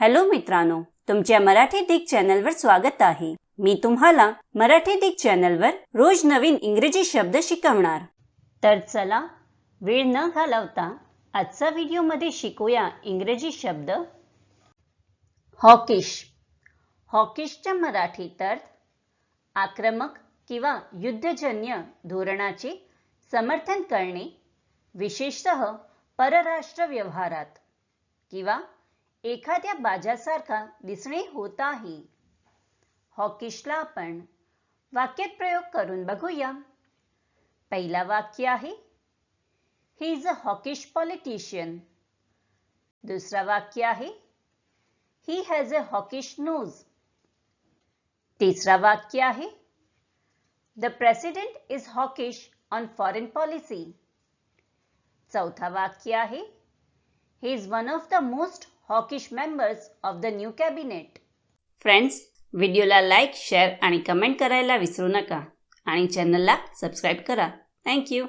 Hello मित्रांनो तुमच्या मराठी दिग चॅनलवर स्वागत आहे. मी तुम्हाला मराठी दिग चॅनलवर रोज नवीन इंग्रजी शब्द शिकवणार. तर चला वेळ न घालवता आजचा व्हिडिओमध्ये शिकूया इंग्रजी शब्द. हॉकिश. हॉकिशच्या मराठीत अर्थ आक्रमक किंवा युद्धजन्य धोरणाचे समर्थन करणे विशेषतः परराष्ट्र व्यवहारात किंवा एखाद्या बाजासारखा दिसणे होत आहे. हॉकिशला आपण वाक्यात प्रयोग करून बघूया. पहिला वाक्य आहे he is a hawkish politician दुसरा वाक्य आहे he has a hawkish nose तिसरा वाक्य आहे the president is hawkish on foreign policy चौथा वाक्य आहे he is one of the most hawkish members of the new cabinet friends व्हिडिओला लाईक शेअर आणि कमेंट करायला विसरू नका. आणि चॅनलला सबस्क्राईब करा. थँक्यू